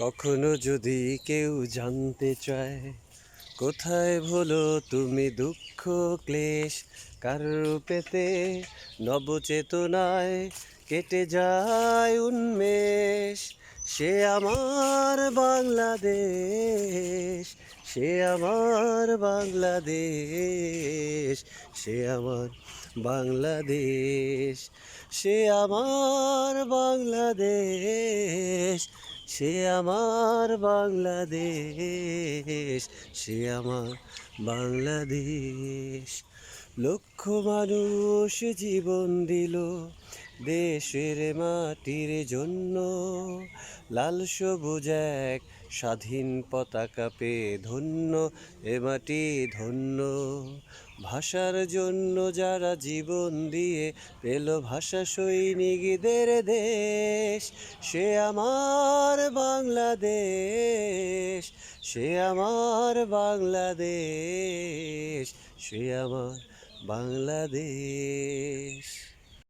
কখনো যদি কেউ জানতে চায়, কোথায় ভুলো তুমি দুঃখ, ক্লেশ? কার রূপেতে নবচেতনায় কেটে যায় উন্মেষ। সে আমার বাংলাদেশ, সে আমার বাংলাদেশ, সে আমার বাংলাদেশ, সে আমার বাংলাদেশ। সে আমার বাংলাদেশ সে আমার বাংলাদেশ। লক্ষ মানুষ জীবন দিল দেশের মাটির জন্য লাল সবুজ এক স্বাধীন পতাকা পেয়ে ধন্য, এ মাটি ধন্য। ভাষার জন্য যারা জীবন দিয়ে পেল ভাষা সৈনিকদের দেশ, সে আমার বাংলাদেশ, সে আমার বাংলাদেশ, সে আমার বাংলাদেশ।